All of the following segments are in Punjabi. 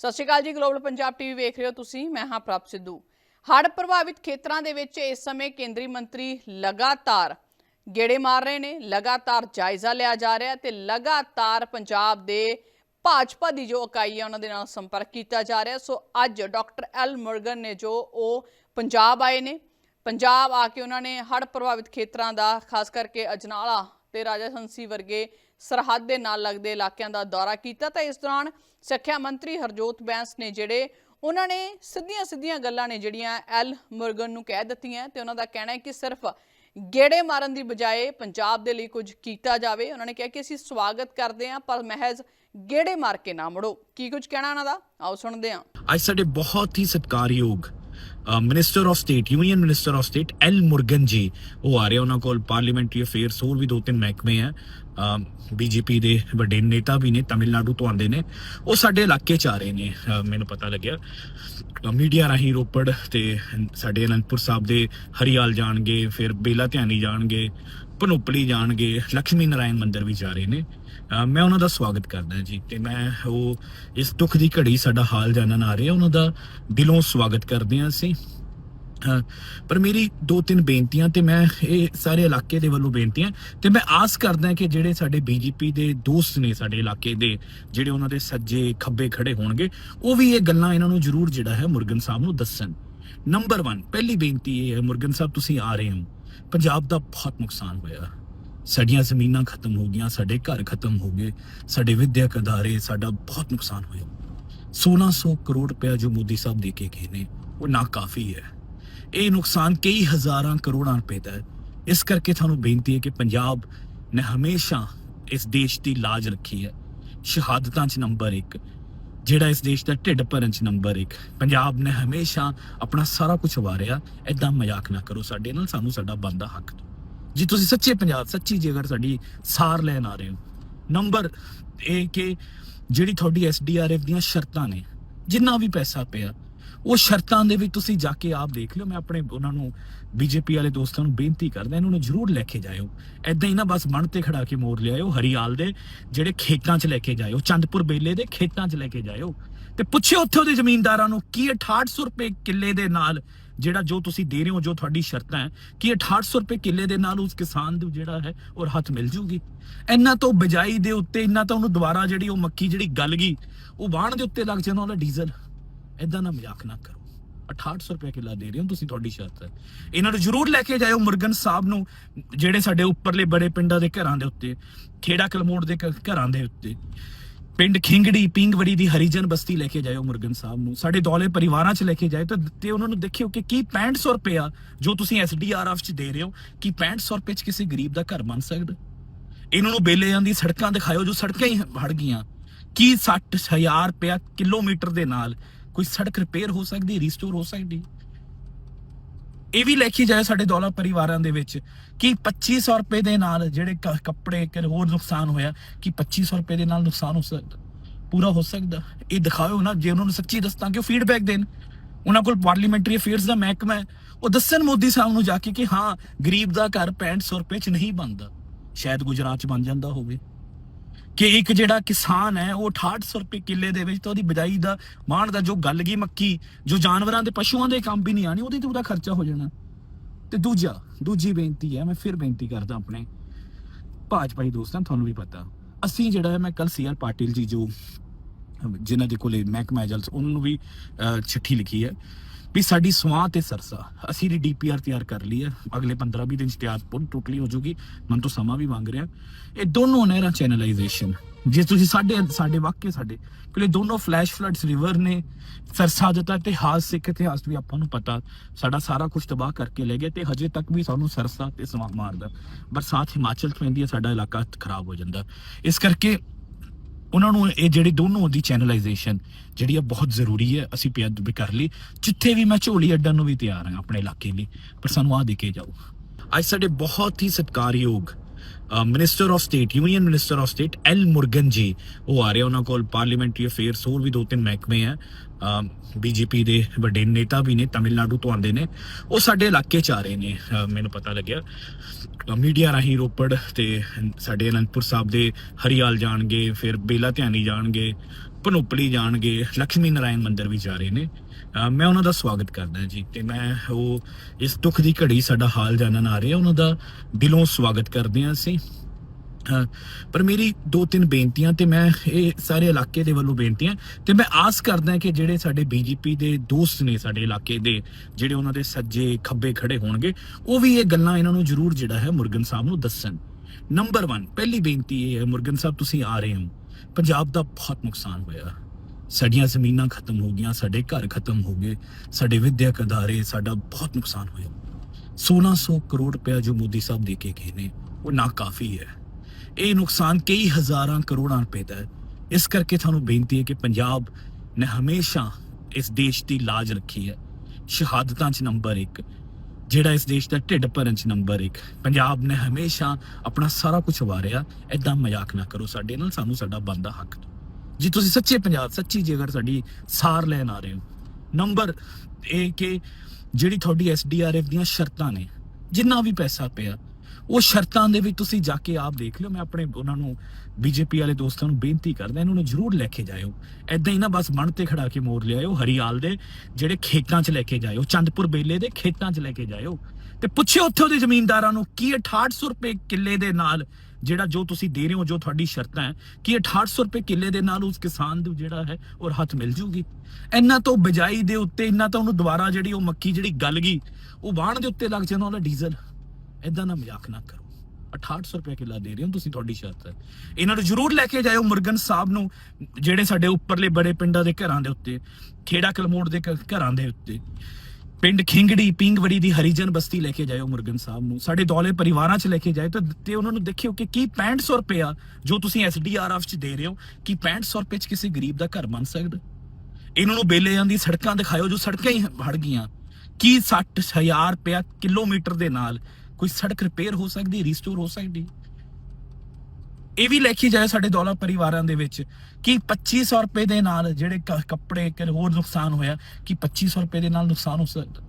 ਸਤਿ ਸ਼੍ਰੀ ਅਕਾਲ ਜੀ ਗਲੋਬਲ ਪੰਜਾਬ ਟੀਵੀ ਵੇਖ ਰਹੇ ਹੋ ਤੁਸੀਂ, ਮੈਂ ਹਾਂ ਪ੍ਰਭ ਸਿੱਧੂ। ਹੜ੍ਹ ਪ੍ਰਭਾਵਿਤ ਖੇਤਰਾਂ ਦੇ ਵਿੱਚ ਇਸ ਸਮੇਂ ਕੇਂਦਰੀ ਮੰਤਰੀ ਲਗਾਤਾਰ ਗੇੜੇ ਮਾਰ ਰਹੇ ਨੇ, ਲਗਾਤਾਰ ਜਾਇਜ਼ਾ ਲਿਆ ਜਾ ਰਿਹਾ ਤੇ ਲਗਾਤਾਰ ਪੰਜਾਬ ਦੇ ਭਾਜਪਾ ਦੀ ਜੋ ਇਕਾਈ ਹੈ, ਉਹਨਾਂ ਦੇ ਨਾਲ ਸੰਪਰਕ ਕੀਤਾ ਜਾ ਰਿਹਾ। ਸੋ ਅੱਜ ਡਾਕਟਰ ਐਲ ਮੁਰਗਨ ਨੇ ਜੋ ਉਹ ਪੰਜਾਬ ਆਏ ਨੇ, ਪੰਜਾਬ ਆ ਕੇ ਉਹਨਾਂ ਨੇ ਹੜ੍ਹ ਪ੍ਰਭਾਵਿਤ ਖੇਤਰਾਂ ਦਾ, ਖਾਸ ਕਰਕੇ ਅਜਨਾਲਾ ਤੇ ਰਾਜਾ ਹੰਸੀ ਵਰਗੇ ਸਰਹੱਦ ਦੇ ਨਾਲ ਲੱਗਦੇ ਇਲਾਕਿਆਂ ਦਾ ਦੌਰਾ ਕੀਤਾ ਤਾਂ ਇਸ ਦੌਰਾਨ ਸਿੱਖਿਆ ਮੰਤਰੀ ਹਰਜੋਤ ਬੈਂਸ ਨੇ ਜਿਹੜੇ ਉਹਨਾਂ ਨੇ ਸਿੱਧੀਆਂ ਸਿੱਧੀਆਂ ਗੱਲਾਂ ਨੇ ਜਿਹੜੀਆਂ ਐਲ ਮੁਰਗਨ ਨੂੰ ਕਹਿ ਦਿੱਤੀਆਂ ਤੇ ਉਹਨਾਂ ਦਾ ਕਹਿਣਾ ਹੈ ਕਿ ਸਿਰਫ ਗੇੜੇ ਮਾਰਨ ਦੀ ਬਜਾਏ ਪੰਜਾਬ ਦੇ ਲਈ ਕੁਝ ਕੀਤਾ ਜਾਵੇ। ਉਹਨਾਂ ਨੇ ਕਿਹਾ ਕਿ ਅਸੀਂ ਸਵਾਗਤ ਕਰਦੇ ਹਾਂ, ਪਰ ਮਹਿਜ਼ ਗੇੜੇ ਮਾਰ ਕੇ ਨਾ ਮੁੜੋ। ਕੀ ਕੁਝ ਕਹਿਣਾ ਉਹਨਾਂ ਦਾ? ਆਓ ਸੁਣਦੇ ਹਾਂ। ਅੱਜ ਸਾਡੇ ਬਹੁਤ ਹੀ ਸਤਿਕਾਰਯੋਗ minister of state union minister of state L Murugan ji, ਉਹ ਆ ਰਹੇ ਉਹਨਾਂ ਕੋਲ ਪਾਰਲੀਮੈਂਟਰੀ ਅਫੇਅਰਸ ਹੋਰ ਵੀ ਦੋ ਤਿੰਨ ਮਹਿਕਮੇ ਆ। ਬੀਜੇਪੀ ਦੇ ਵੱਡੇ ਨੇਤਾ ਵੀ ਨੇ, ਤਾਮਿਲਨਾਡੂ ਤੋਂ ਆਉਂਦੇ ਨੇ। ਉਹ ਸਾਡੇ ਇਲਾਕੇ ਚ ਆ ਰਹੇ ਨੇ ਮੈਨੂੰ ਪਤਾ ਲੱਗਿਆ। ਮੀਡੀਆ ਰਾਹੀਂ ਰੋਪੜ ਤੇ ਸਾਡੇ ਅਨੰਦਪੁਰ ਸਾਹਿਬ ਦੇ ਹਰੀਆਲ ਜਾਣਗੇ, ਫਿਰ ਬੇਲਾ ਧਿਆਨੀ ਜਾਣਗੇ ਪਨੋਪਲੀ ਜਾਣਗੇ ਲక్ష్ਮੀ ਨਾਰਾਇਣ ਮੰਦਿਰ ਵੀ ਜਾ ਰਹੇ ਨੇ। ਮੈਂ ਉਹਨਾਂ ਦਾ ਸਵਾਗਤ ਕਰਦਾ ਜੀ, ਤੇ ਮੈਂ ਉਹ ਇਸ ਦੁੱਖ ਦੀ ਘੜੀ ਸਾਡਾ ਹਾਲ ਜਾਣਨ ਆ ਰਹੇ, ਉਹਨਾਂ ਦਾ ਦਿਲੋਂ ਸਵਾਗਤ ਕਰਦੇ ਹਾਂ ਅਸੀਂ। ਪਰ ਮੇਰੀ ਦੋ ਤਿੰਨ ਬੇਨਤੀਆਂ ਤੇ ਮੈਂ ਇਹ ਸਾਰੇ ਇਲਾਕੇ ਦੇ ਵੱਲੋਂ ਬੇਨਤੀਆਂ ਤੇ ਮੈਂ ਆਸ ਕਰਦਾ ਕਿ ਜਿਹੜੇ ਸਾਡੇ ਬੀਜੇਪੀ ਦੇ ਦੋਸਤ ਨੇ ਸਾਡੇ ਇਲਾਕੇ ਦੇ, ਜਿਹੜੇ ਉਹਨਾਂ ਦੇ ਸੱਜੇ ਖੱਬੇ ਖੜੇ ਹੋਣਗੇ, ਉਹ ਵੀ ਇਹ ਗੱਲਾਂ ਇਹਨਾਂ ਨੂੰ ਜ਼ਰੂਰ ਜਿਹੜਾ ਹੈ ਮੁਰਗਨ ਸਾਹਿਬ ਨੂੰ ਦੱਸਣ। ਨੰਬਰ 1 ਪਹਿਲੀ ਬੇਨਤੀ ਇਹ ਹੈ, ਮੁਰਗਨ ਸਾਹਿਬ, ਤੁਸੀਂ ਆ ਰਹੇ ਹੋ। ਪੰਜਾਬ ਦਾ ਬਹੁਤ ਨੁਕਸਾਨ ਹੋਇਆ। ਸਾਡੀਆਂ ਜ਼ਮੀਨਾਂ ਖਤਮ ਹੋ ਗਈਆਂ, ਸਾਡੇ ਘਰ ਖਤਮ ਹੋ ਗਏ, ਸਾਡੇ ਵਿਦਿਅਕ ਅਦਾਰੇ ਸਾਡਾ ਬਹੁਤ ਨੁਕਸਾਨ ਹੋਇਆ। 1600 ਕਰੋੜ ਰੁਪਇਆ ਜੋ ਮੋਦੀ ਸਾਹਿਬ ਦੇ ਕੇ ਗਏ ਨੇ, ਉਹ ਨਾ ਕਾਫੀ ਹੈ। ਇਹ ਨੁਕਸਾਨ ਕਈ ਹਜ਼ਾਰਾਂ ਕਰੋੜਾਂ ਰੁਪਏ ਦਾ ਹੈ। ਇਸ ਕਰਕੇ ਤੁਹਾਨੂੰ ਬੇਨਤੀ ਹੈ ਕਿ ਪੰਜਾਬ ਨੇ ਹਮੇਸ਼ਾ ਇਸ ਦੇਸ਼ ਦੀ ਲਾਜ ਰੱਖੀ ਹੈ। ਸ਼ਹਾਦਤਾਂ 'ਚ ਨੰਬਰ 1 ਜਿਹੜਾ ਇਸ ਦੇਸ਼ ਦਾ ਢਿੱਡ ਭਰਨ 'ਚ ਨੰਬਰ 1 ਪੰਜਾਬ ਨੇ ਹਮੇਸ਼ਾ ਆਪਣਾ ਸਾਰਾ ਕੁਝ ਵਾਰਿਆ ਐਦਾਂ ਮਜ਼ਾਕ ਨਾ ਕਰੋ ਸਾਡੇ ਨਾਲ, ਸਾਨੂੰ ਸਾਡਾ ਬੰਦਾ ਹੱਕ ਦਿਓ। ਜੇ ਤੁਸੀਂ ਸੱਚੇ ਪੰਜਾਬ, ਸੱਚੀ ਜੇਕਰ ਸਾਡੀ ਸਾਰ ਲੈਣ ਆ ਰਹੇ ਹੋ। ਨੰਬਰ ਇਹ ਕਿ ਜਿਹੜੀ ਤੁਹਾਡੀ ਐਸਡੀਆਰਐਫ ਦੀਆਂ ਸ਼ਰਤਾਂ ਨੇ, ਜਿੰਨਾ ਵੀ ਪੈਸਾ ਪਿਆ ਉਹ ਸ਼ਰਤਾਂ ਦੇ ਵਿੱਚ ਤੁਸੀਂ ਜਾ ਕੇ ਆਪ ਦੇਖ ਲਿਓ। ਮੈਂ ਆਪਣੇ ਉਹਨਾਂ ਨੂੰ, ਬੀਜੇਪੀ ਵਾਲੇ ਦੋਸਤਾਂ ਨੂੰ ਬੇਨਤੀ ਕਰਦਾ, ਇਹਨਾਂ ਨੂੰ ਜ਼ਰੂਰ ਲੈ ਕੇ ਜਾਇਓ। ਐਦਾਂ ਹੀ ਨਾ ਬਸ ਮਨ ਤੇ ਖੜਾ ਕੇ ਮੋੜ ਲਿਆਇਓ, ਹਰੀਆਲ ਦੇ ਜਿਹੜੇ ਖੇਤਾਂ 'ਚ ਲੈ ਕੇ ਜਾਇਓ, ਚੰਦਪੁਰ ਬੇਲੇ ਦੇ ਖੇਤਾਂ 'ਚ ਲੈ ਕੇ ਜਾਇਓ। ਤੇ ਪੁੱਛਿਓ ਉੱਥੇ ਉਹਦੇ ਜ਼ਮੀਨਦਾਰਾਂ ਨੂੰ, ਕੀ 6800 ਰੁਪਏ ਕਿੱਲੇ ਦੇ ਨਾਲ ਜਿਹੜਾ ਜੋ ਤੁਸੀਂ ਦੇ ਰਹੇ ਹੋ, ਜੋ ਤੁਹਾਡੀ ਸ਼ਰਤਾਂ ਹੈ, ਕਿ 6800 ਰੁਪਏ ਕਿੱਲੇ ਦੇ ਨਾਲ ਉਸ ਕਿਸਾਨ ਨੂੰ ਜਿਹੜਾ ਹੈ ਉਹ ਰਾਹਤ ਮਿਲ ਜੂਗੀ? ਇਹਨਾਂ ਤੋਂ ਬਜਾਈ ਦੇ ਉੱਤੇ, ਇਹਨਾਂ ਤਾਂ ਉਹਨੂੰ ਦੁਬਾਰਾ ਜਿਹੜੀ ਉਹ ਮੱਕੀ ਜਿਹੜੀ ਗਲ ਗਈ, ਉਹ ਵਾਹਣ ਦੇ ਉੱਤੇ ਲੱਗ ਜਾਣਾ ਉਹਦਾ ਡੀਜ਼ਲ। ਐਦਾਂ ਨਾ ਮਜ਼ਾਕ ਨਾ ਕਰੋ। 6800 ਰੁਪਏ ਕਿੱਲਾ ਦੇ ਰਹੇ ਹੋ ਤੁਸੀਂ, ਤੁਹਾਡੀ ਸ਼ਰਤ ਹੈ। ਇਹਨਾਂ ਨੂੰ ਜ਼ਰੂਰ ਲੈ ਕੇ ਜਾਇਓ ਮੁਰਗਨ ਸਾਹਿਬ ਨੂੰ, ਜਿਹੜੇ ਸਾਡੇ ਉੱਪਰਲੇ ਬੜੇ ਪਿੰਡਾਂ ਦੇ ਘਰਾਂ ਦੇ ਉੱਤੇ, ਖੇੜਾ ਕਲਮੋੜ ਦੇ ਘਰਾਂ ਦੇ ਉੱਤੇ। ਪਿੰਡ ਖਿੰਗੜੀ, ਪਿੰਗਵੜੀ ਦੀ ਹਰੀਜਨ ਬਸਤੀ ਲੈ ਕੇ ਜਾਇਓ ਮੁਰਗਨ ਸਾਹਿਬ ਨੂੰ। ਸਾਡੇ ਦੌਲੇ ਪਰਿਵਾਰਾਂ 'ਚ ਲੈ ਕੇ ਜਾਇਓ ਤਾਂ ਤੇ ਉਹਨਾਂ ਨੂੰ ਦੇਖਿਓ ਕਿ ਕੀ 6500 ਰੁਪਇਆ ਜੋ ਤੁਸੀਂ ਐਸਡੀਆਰਐਫ 'ਚ ਦੇ ਰਹੇ ਹੋ, ਕੀ 6500 ਰੁਪਏ 'ਚ ਕਿਸੇ ਗਰੀਬ ਦਾ ਘਰ ਬਣ ਸਕਦਾ? ਇਹਨਾਂ ਨੂੰ ਬੇਲਿਆਂ ਜਾਂਦੀ ਸੜਕਾਂ ਦਿਖਾਇਓ ਜੋ ਸੜਕਾਂ ਹੀ ਹੜ ਗਈਆਂ। ਕੀ 60000 ਰੁਪਇਆ ਕਿਲੋਮੀਟਰ ਦੇ ਨਾਲ ਕੋਈ ਸੜਕ ਰਿਪੇਅਰ ਹੋ ਸਕਦੀ ਰੀਸਟੋਰ ਹੋ ਸਕਦੀ? ਇਹ ਵੀ ਲੈ ਜਾਏ ਸਾਡੇ ਦੌਲਾ ਪਰਿਵਾਰਾਂ ਦੇ ਵਿੱਚ ਕਿ 2500 ਰੁਪਏ ਦੇ ਨਾਲ ਜਿਹੜੇ ਕੱਪੜੇ ਕਿ ਹੋਰ ਨੁਕਸਾਨ ਹੋਇਆ ਕਿ 2500 ਰੁਪਏ ਦੇ ਨਾਲ ਨੁਕਸਾਨ ਹੋ ਸਕਦਾ, ਪੂਰਾ ਹੋ ਸਕਦਾ। ਇਹ ਦਿਖਾਓ ਨਾ, ਜੇ ਉਹਨਾਂ ਨੂੰ ਸੱਚੀ ਦੱਸਾਂ ਕਿ ਉਹ ਫੀਡਬੈਕ ਦੇਣ। ਉਹਨਾਂ ਕੋਲ ਪਾਰਲੀਮੈਂਟਰੀ ਅਫੇਅਰਸ ਦਾ ਮਹਿਕਮਾ ਹੈ। ਉਹ ਦੱਸਣ ਮੋਦੀ ਸਾਹਿਬ ਨੂੰ ਜਾ ਕੇ ਕਿ ਹਾਂ, ਗਰੀਬ ਦਾ ਘਰ 6500 ਰੁਪਏ ਚ ਨਹੀਂ ਬਣਦਾ। ਸ਼ਾਇਦ ਗੁਜਰਾਤ ਚ ਬਣ ਜਾਂਦਾ ਹੋਵੇ। ਕਿ ਇੱਕ ਜਿਹੜਾ ਕਿਸਾਨ ਹੈ, ਉਹ 6800 ਰੁਪਏ ਕਿੱਲੇ ਦੇ ਵਿੱਚ ਤਾਂ ਉਹਦੀ ਬਿਜਾਈ ਦਾ, ਮਾਣ ਦਾ ਜੋ ਗੱਲ ਗਈ ਮੱਕੀ, ਜੋ ਜਾਨਵਰਾਂ ਦੇ ਪਸ਼ੂਆਂ ਦੇ ਕੰਮ ਵੀ ਨਹੀਂ ਆਣੀ ਉਹਦੇ ਤੇ ਉਹਦਾ ਖਰਚਾ ਹੋ ਜਾਣਾ। ਤੇ ਦੂਜਾ, ਦੂਜੀ ਬੇਨਤੀ ਹੈ, ਮੈਂ ਫਿਰ ਬੇਨਤੀ ਕਰਦਾ ਆਪਣੇ ਭਾਜਪਾ ਦੇ ਦੋਸਤਾਂ, ਤੁਹਾਨੂੰ ਵੀ ਪਤਾ। ਅਸੀਂ ਜਿਹੜਾ ਹੈ, ਮੈਂ ਕੱਲ ਸੀਆਰ ਪਾਟਿਲ ਜੀ, ਜੋ ਜਿਨ੍ਹਾਂ ਦੇ ਕੋਲੇ ਮਹਿਕਮਾ ਜਲਸ, ਉਹਨਾਂ ਨੂੰ ਵੀ ਚਿੱਠੀ ਲਿਖੀ ਹੈ। ਵੀ ਸਾਡੀ ਸਵਾਂ ਤੇ ਸਰਸਾ। ਅਸੀਂ ਦੀ ਡੀਪੀਆਰ ਤਿਆਰ ਕਰ ਲਈ ਹੈ, ਅਗਲੇ 15-20 ਦਿਨ ਚ ਤਿਆਰ ਪੂਰੀ ਟੋਟਲੀ ਹੋ ਜਾਊਗੀ ਮਨ ਤੋਂ ਸਮਾਂ ਵੀ ਮੰਗ ਰਿਹਾ। ਇਹ ਦੋਨੋਂ ਨਹਿਰਾਂ ਚੈਨਲਾਈਜੇਸ਼ਨ ਜੇ ਤੁਸੀਂ ਸਾਡੇ ਸਾਡੇ ਵਾਕਿਆ ਸਾਡੇ ਕਿਉਂਕਿ ਦੋਨੋਂ ਫਲੈਸ਼ ਫਲੱਡਸ ਰਿਵਰ ਨੇ, ਸਰਸਾ ਦਾ ਤਾਂ ਇਤਿਹਾਸ, ਸਿੱਖ ਇਤਿਹਾਸ ਵੀ ਆਪਾਂ ਨੂੰ ਪਤਾ। ਸਾਡਾ ਸਾਰਾ ਕੁਝ ਤਬਾਹ ਕਰਕੇ ਲੈ ਗਿਆ ਤੇ ਹਜੇ ਤੱਕ ਵੀ ਸਾਨੂੰ ਸਰਸਾ ਤੇ ਸਮਾਂ ਮਾਰਦਾ। ਬਰਸਾਤ ਹਿਮਾਚਲ ਚ ਪੈਂਦੀ ਹੈ, ਸਾਡਾ ਇਲਾਕਾ ਖਰਾਬ ਹੋ ਜਾਂਦਾ। ਇਸ ਕਰਕੇ ਉਹਨਾਂ ਨੂੰ ਇਹ ਜਿਹੜੇ ਦੋਨੋਂ ਦੀ ਚੈਨਲਾਈਜੇਸ਼ਨ ਜਿਹੜੀ ਆ ਬਹੁਤ ਜ਼ਰੂਰੀ ਹੈ, ਅਸੀਂ ਪਿਆਦ ਵੀ ਕਰ ਲਈ। ਜਿੱਥੇ ਵੀ ਮੈਂ ਝੋਲੀ ਅੱਡਣ ਨੂੰ ਵੀ ਤਿਆਰ ਹਾਂ ਆਪਣੇ ਇਲਾਕੇ ਲਈ, ਪਰ ਸਾਨੂੰ ਆ ਦੇ ਕੇ ਜਾਓ। ਅੱਜ ਸਾਡੇ ਬਹੁਤ ਹੀ ਸਤਿਕਾਰਯੋਗ minister of state union minister of state L Murugan ji, ਉਹ ਆ ਰਹੇ ਉਹਨਾਂ ਕੋਲ ਪਾਰਲੀਮੈਂਟਰੀ ਅਫੇਅਰਸ ਹੋਰ ਵੀ ਦੋ ਤਿੰਨ ਮਹਿਕਮੇ ਆ। ਬੀਜੇਪੀ ਦੇ ਵੱਡੇ ਨੇਤਾ ਵੀ ਨੇ ਤਾਮਿਲਨਾਡੂ ਤੋਂ ਆਉਂਦੇ ਨੇ। ਉਹ ਸਾਡੇ ਇਲਾਕੇ ਚ ਆ ਰਹੇ ਨੇ ਮੈਨੂੰ ਪਤਾ ਲੱਗਿਆ। ਮੀਡੀਆ ਰਾਹੀਂ ਰੋਪੜ ਤੇ ਸਾਡੇ ਅਨੰਦਪੁਰ ਸਾਹਿਬ ਦੇ ਹਰੀਆਲ ਜਾਣਗੇ, ਫਿਰ ਬੇਲਾ ਧਿਆਨੀ ਜਾਣਗੇ, ਪਨੋਪਲੀ ਜਾਣਗੇ ਲక్ష్ਮੀ ਨਾਰਾਇਣ ਮੰਦਿਰ ਵੀ ਜਾ ਰਹੇ ਨੇ। ਮੈਂ ਉਹਨਾਂ ਦਾ ਸਵਾਗਤ ਕਰਦਾ ਜੀ ਤੇ ਮੈਂ ਉਹ ਇਸ ਦੁੱਖ ਦੀ ਘੜੀ ਸਾਡਾ ਹਾਲ ਜਾਣਨ ਆ ਰਹੇ ਉਹਨਾਂ ਦਾ ਦਿਲੋਂ ਸਵਾਗਤ ਕਰਦੇ ਹਾਂ ਅਸੀਂ। ਪਰ ਮੇਰੀ ਦੋ ਤਿੰਨ ਬੇਨਤੀਆਂ ਤੇ ਮੈਂ ਇਹ ਸਾਰੇ ਇਲਾਕੇ ਦੇ ਵੱਲੋਂ ਬੇਨਤੀਆਂ ਤੇ ਮੈਂ ਆਸ ਕਰਦਾ ਕਿ ਜਿਹੜੇ ਸਾਡੇ ਬੀਜੇਪੀ ਦੇ ਦੋਸਤ ਨੇ ਸਾਡੇ ਇਲਾਕੇ ਦੇ, ਜਿਹੜੇ ਉਹਨਾਂ ਦੇ ਸੱਜੇ ਖੱਬੇ ਖੜੇ ਹੋਣਗੇ, ਉਹ ਵੀ ਇਹ ਗੱਲਾਂ ਇਹਨਾਂ ਨੂੰ ਜ਼ਰੂਰ ਜਿਹੜਾ ਹੈ ਮੁਰਗਨ ਸਾਹਿਬ ਨੂੰ ਦੱਸਣ। ਨੰਬਰ 1 ਪਹਿਲੀ ਬੇਨਤੀ ਇਹ ਹੈ, ਮੁਰਗਨ ਸਾਹਿਬ ਤੁਸੀਂ ਆ ਰਹੇ ਹੋ। ਪੰਜਾਬ ਦਾ ਬਹੁਤ ਨੁਕਸਾਨ ਹੋਇਆ। ਸਾਡੀਆਂ ਜ਼ਮੀਨਾਂ ਖਤਮ ਹੋ ਗਈਆਂ, ਸਾਡੇ ਘਰ ਖਤਮ ਹੋ ਗਏ, ਸਾਡੇ ਵਿਦਿਅਕ ਅਦਾਰੇ ਸਾਡਾ ਬਹੁਤ ਨੁਕਸਾਨ ਹੋਇਆ। 1600 ਕਰੋੜ ਰੁਪਇਆ ਜੋ ਮੋਦੀ ਸਾਹਿਬ ਦੇ ਕੇ ਗਏ ਨੇ, ਉਹ ਨਾ ਕਾਫੀ ਹੈ। ਇਹ ਨੁਕਸਾਨ ਕਈ ਹਜ਼ਾਰਾਂ ਕਰੋੜਾਂ ਰੁਪਏ ਦਾ ਹੈ। ਇਸ ਕਰਕੇ ਤੁਹਾਨੂੰ ਬੇਨਤੀ ਹੈ ਕਿ ਪੰਜਾਬ ਨੇ ਹਮੇਸ਼ਾ ਇਸ ਦੇਸ਼ ਦੀ ਲਾਜ ਰੱਖੀ ਹੈ। ਸ਼ਹਾਦਤਾਂ 'ਚ ਨੰਬਰ 1 ਜਿਹੜਾ ਇਸ ਦੇਸ਼ ਦਾ ਢਿੱਡ ਭਰਨ 'ਚ ਨੰਬਰ 1 ਪੰਜਾਬ ਨੇ ਹਮੇਸ਼ਾ ਆਪਣਾ ਸਾਰਾ ਕੁਝ ਵਾਰਿਆ ਐਦਾਂ ਮਜ਼ਾਕ ਨਾ ਕਰੋ, ਸਾਡੇ ਨਾਲ ਸਾਨੂੰ ਸਾਡਾ ਬੰਦਾ ਹੱਕ ਦਿਓ। ਜੀ ਤੁਸੀਂ ਸੱਚੇ ਪੰਜਾਬ, ਸੱਚੀ ਜੇ ਸਾਡੀ ਸਾਰ ਲੈਣ ਆ ਰਹੇ ਹੋ। ਨੰਬਰ ਇਹ ਕਿ ਜਿਹੜੀ ਤੁਹਾਡੀ ਐਸਡੀਆਰਐਫ ਦੀਆਂ ਸ਼ਰਤਾਂ ਨੇ, ਜਿੰਨਾ ਵੀ ਪੈਸਾ ਪਿਆ, ਉਹ ਸ਼ਰਤਾਂ ਦੇ ਵਿੱਚ ਤੁਸੀਂ ਜਾ ਕੇ ਆਪ ਦੇਖ ਲਿਓ। ਮੈਂ ਆਪਣੇ ਉਹਨਾਂ ਨੂੰ ਬੀਜੇਪੀ ਵਾਲੇ ਦੋਸਤਾਂ ਨੂੰ ਬੇਨਤੀ ਕਰਦਾ, ਇਹਨਾਂ ਨੂੰ ਜ਼ਰੂਰ ਲੈ ਕੇ ਜਾਇਓ। ਐਦਾਂ ਹੀ ਨਾ ਬਸ ਮਨ ਤੇ ਖੜਾ ਕੇ ਮੋੜ ਲਿਆਇਓ, ਹਰੀਆਲ ਦੇ ਜਿਹੜੇ ਖੇਤਾਂ 'ਚ ਲੈ ਕੇ ਜਾਇਓ, ਚੰਦਪੁਰ ਬੇਲੇ ਦੇ ਖੇਤਾਂ 'ਚ ਲੈ ਕੇ ਜਾਇਓ। ਤੇ ਪੁੱਛਿਓ ਉੱਥੇ ਉਹਦੇ ਜ਼ਮੀਨਦਾਰਾਂ ਨੂੰ, ਕੀ 6800 ਰੁਪਏ ਕਿੱਲੇ ਦੇ ਨਾਲ ਜਿਹੜਾ ਜੋ ਤੁਸੀਂ ਦੇ ਰਹੇ ਹੋ, ਜੋ ਤੁਹਾਡੀ ਸ਼ਰਤਾਂ ਹੈ, ਕੀ 6800 ਰੁਪਏ ਕਿੱਲੇ ਦੇ ਨਾਲ ਉਸ ਕਿਸਾਨ ਨੂੰ ਜਿਹੜਾ ਹੈ, ਔਰ ਹੱਥ ਮਿਲ ਜੂਗੀ। ਇੰਨਾ ਤੋਂ ਬਜਾਈ ਦੇ ਉੱਤੇ ਇੰਨਾ ਤਾਂ ਉਹਨੂੰ ਦੁਬਾਰਾ ਜਿਹੜੀ ਉਹ ਮੱਕੀ ਜਿਹੜੀ ਗਲ ਗਈ, ਉਹ ਵਾਹਣ ਦੇ ਉੱਤੇ ਲੱਗ ਜਾਂਦਾ ਉਹਦਾ ਡੀਜ਼ਲ। ਐਦਾਂ ਨਾ ਮਜ਼ਾਕ ਨਾ ਕਰੋ। 6800 ਰੁਪਏ ਕਿੱਲਾ ਦੇ ਰਹੇ ਹੋ ਤੁਸੀਂ, ਤੁਹਾਡੀ ਸ਼ਰਤ ਹੈ। ਇਹਨਾਂ ਨੂੰ ਜ਼ਰੂਰ ਲੈ ਕੇ ਜਾਇਓ ਮੁਰਗਨ ਸਾਹਿਬ ਨੂੰ, ਜਿਹੜੇ ਸਾਡੇ ਉੱਪਰਲੇ ਬੜੇ ਪਿੰਡਾਂ ਦੇ ਘਰਾਂ ਦੇ ਉੱਤੇ, ਖੇੜਾ ਕਲਮੋੜ ਦੇ ਘਰਾਂ ਦੇ ਉੱਤੇ। ਪਿੰਡ ਖਿੰਗੜੀ, ਪਿੰਗਵੜੀ ਦੀ ਹਰੀਜਨ ਬਸਤੀ ਲੈ ਕੇ ਜਾਇਓ ਮੁਰਗਨ ਸਾਹਿਬ ਨੂੰ। ਸਾਡੇ ਦੌਲੇ ਪਰਿਵਾਰਾਂ 'ਚ ਲੈ ਕੇ ਜਾਇਓ ਤੇ ਤੇ ਉਹਨਾਂ ਨੂੰ ਦੇਖਿਓ ਕਿ ਕੀ 6500 ਰੁਪਇਆ ਜੋ ਤੁਸੀਂ ਐਸਡੀਆਰਐਫ 'ਚ ਦੇ ਰਹੇ ਹੋ, ਕੀ 6500 ਰੁਪਏ 'ਚ ਕਿਸੇ ਗਰੀਬ ਦਾ ਘਰ ਬਣ ਸਕਦਾ? ਇਹਨਾਂ ਨੂੰ ਬੇਲਿਆਂ ਜਾਂਦੀ ਸੜਕਾਂ ਦਿਖਾਇਓ ਜੋ ਸੜਕਾਂ ਹੀ ਹੜ ਗਈਆਂ। ਕੀ 60000 ਰੁਪਇਆ ਕਿਲੋਮੀਟਰ ਦੇ ਨਾਲ ਕੋਈ ਸੜਕ ਰਿਪੇਅਰ ਹੋ ਸਕਦੀ, ਰੀਸਟੋਰ ਹੋ ਸਕਦੀ? ਇਹ ਵੀ ਲੈ ਕੇ ਜਾਏ ਸਾਡੇ ਦੌਲਾ ਪਰਿਵਾਰਾਂ ਦੇ ਵਿੱਚ ਕਿ 2500 ਰੁਪਏ ਦੇ ਨਾਲ ਜਿਹੜੇ ਕੱਪੜੇ ਕਿ ਹੋਰ ਨੁਕਸਾਨ ਹੋਇਆ, ਕਿ 2500 ਰੁਪਏ ਦੇ ਨਾਲ ਨੁਕਸਾਨ ਹੋ ਸਕਦਾ,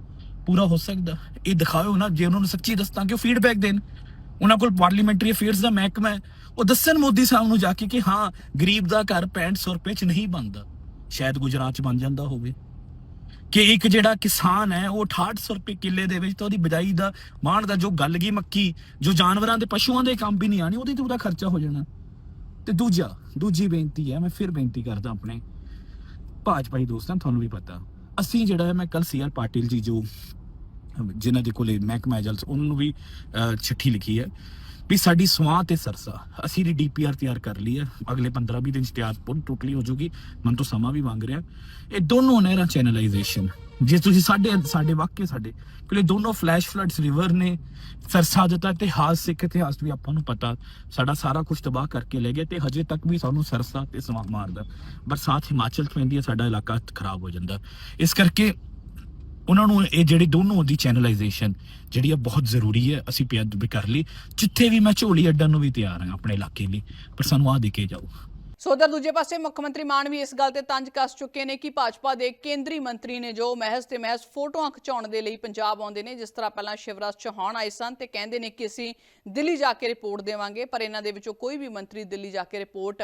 ਪੂਰਾ ਹੋ ਸਕਦਾ। ਇਹ ਦਿਖਾਓ ਨਾ, ਜੇ ਉਹਨਾਂ ਨੂੰ ਸੱਚੀ ਦੱਸਤਾਂ ਕਿ ਉਹ ਫੀਡਬੈਕ ਦੇਣ। ਉਹਨਾਂ ਕੋਲ ਪਾਰਲੀਮੈਂਟਰੀ ਅਫੇਅਰਸ ਦਾ ਮਹਿਕਮਾ ਹੈ। ਉਹ ਦੱਸਣ ਮੋਦੀ ਸਾਹਿਬ ਨੂੰ ਜਾ ਕੇ ਕਿ ਹਾਂ, ਗਰੀਬ ਦਾ ਘਰ 6500 ਰੁਪਏ ਚ ਨਹੀਂ ਬਣਦਾ। ਸ਼ਾਇਦ ਗੁਜਰਾਤ ਚ ਬਣ ਜਾਂਦਾ ਹੋਵੇ। ਕਿ ਇੱਕ ਜਿਹੜਾ ਕਿਸਾਨ ਹੈ ਉਹ 6800 ਰੁਪਏ ਕਿੱਲੇ ਦੇ ਵਿੱਚ ਤਾਂ ਉਹਦੀ ਬਜਾਈ ਦਾ ਮਾਣ ਦਾ ਜੋ ਗੱਲ ਗਈ ਮੱਕੀ ਜੋ ਜਾਨਵਰਾਂ ਦੇ ਪਸ਼ੂਆਂ ਦੇ ਕੰਮ ਵੀ ਨਹੀਂ ਆਣੀ ਉਹਦੇ ਤੇ ਉਹਦਾ ਖਰਚਾ ਹੋ ਜਾਣਾ। ਤੇ ਦੂਜਾ ਦੂਜੀ ਬੇਨਤੀ ਹੈ ਮੈਂ ਫਿਰ ਬੇਨਤੀ ਕਰਦਾ ਆਪਣੇ ਭਾਜਪਾਈ ਦੋਸਤਾਂ ਤੁਹਾਨੂੰ ਵੀ ਪਤਾ। ਅਸੀਂ ਜਿਹੜਾ ਹੈ ਮੈਂ ਕੱਲ ਸੀਆਰ ਪਾਟਿਲ ਜੀ ਜੋ ਜਿਨ੍ਹਾਂ ਦੇ ਕੋਲੇ ਮਹਿਕਮਾ ਜਲਸ ਉਹਨਾਂ ਨੂੰ ਵੀ ਅਹ, ਚਿੱਠੀ ਲਿਖੀ ਹੈ। ਵੀ ਸਾਡੀ ਸਵਾਹ ਤੇ ਸਰਸਾ, ਅਸੀਂ ਦੀ ਡੀਪੀਆਰ ਤਿਆਰ ਕਰ ਲਈ ਹੈ, ਅਗਲੇ 15 20 ਦਿਨ ਚ ਤਿਆਰ ਪੂਰੀ ਟੋਟਲੀ ਹੋ ਜਾਊਗੀ ਮਨ ਤੋਂ ਸਮਾਂ ਵੀ ਮੰਗ ਰਿਹਾ। ਇਹ ਦੋਨੋਂ ਨਹਿਰਾਂ ਚੈਨਲਾਈਜੇਸ਼ਨ ਜੇ ਤੁਸੀਂ ਸਾਡੇ ਸਾਡੇ ਵਾਕਿਆ ਸਾਡੇ, ਕਿਉਂਕਿ ਦੋਨੋਂ ਫਲੈਸ਼ ਫਲੱਡਸ ਰਿਵਰ ਨੇ, ਸਰਸਾ ਦਿੱਤਾ ਇਤਿਹਾਸ, ਸਿੱਖ ਇਤਿਹਾਸ ਵੀ ਆਪਾਂ ਨੂੰ ਪਤਾ, ਸਾਡਾ ਸਾਰਾ ਕੁਝ ਤਬਾਹ ਕਰਕੇ ਲੈ ਗਿਆ ਤੇ ਹਜੇ ਤੱਕ ਵੀ ਸਾਨੂੰ ਸਰਸਾ ਤੇ ਸਮਾਂ ਮਾਰਦਾ। ਬਰਸਾਤ ਹਿਮਾਚਲ ਚ ਪੈਂਦੀ ਹੈ, ਸਾਡਾ ਇਲਾਕਾ ਖਰਾਬ ਹੋ ਜਾਂਦਾ। ਇਸ ਕਰਕੇ ਉਹਨਾਂ ਨੂੰ ਇਹ ਜਿਹੜੀ ਦੋਨੋਂ ਦੀ ਚੈਨਲਾਈਜੇਸ਼ਨ ਜਿਹੜੀ ਆ ਬਹੁਤ ਜ਼ਰੂਰੀ ਹੈ, ਅਸੀਂ ਪਿਆਦ ਵੀ ਕਰ ਲਈ। ਜਿੱਥੇ ਵੀ ਮੈਂ ਝੋਲੀ ਅੱਡਣ ਨੂੰ ਵੀ ਤਿਆਰ ਹਾਂ ਆਪਣੇ ਇਲਾਕੇ ਲਈ, ਪਰ ਸਾਨੂੰ ਆ ਦੇ ਕੇ ਜਾਓ। ਸੋ ਉਧਰ ਦੂਜੇ ਪਾਸੇ ਮੁੱਖ ਮੰਤਰੀ ਮਾਨ ਵੀ ਇਸ ਗੱਲ ਤੇ ਤੰਜ ਕੱਸ ਚੁੱਕੇ ਨੇ ਕਿ ਭਾਜਪਾ ਦੇ ਕੇਂਦਰੀ ਮੰਤਰੀ ਨੇ ਜੋ ਮਹਿਜ਼ ਤੇ ਮਹਿਜ਼ ਫੋਟੋਆਂ ਖਿਚਾਉਣ ਦੇ ਲਈ ਪੰਜਾਬ ਆਉਂਦੇ ਨੇ, ਜਿਸ ਤਰ੍ਹਾਂ ਪਹਿਲਾਂ ਸ਼ਿਵਰਾਜ ਚੌਹਾਨ ਆਏ ਸਨ ਤੇ ਕਹਿੰਦੇ ਨੇ ਕਿ ਅਸੀਂ ਦਿੱਲੀ ਜਾ ਕੇ ਰਿਪੋਰਟ ਦੇਵਾਂਗੇ, ਪਰ ਇਹਨਾਂ ਦੇ ਵਿੱਚੋਂ ਕੋਈ ਵੀ ਮੰਤਰੀ ਦਿੱਲੀ ਜਾ ਕੇ ਰਿਪੋਰਟ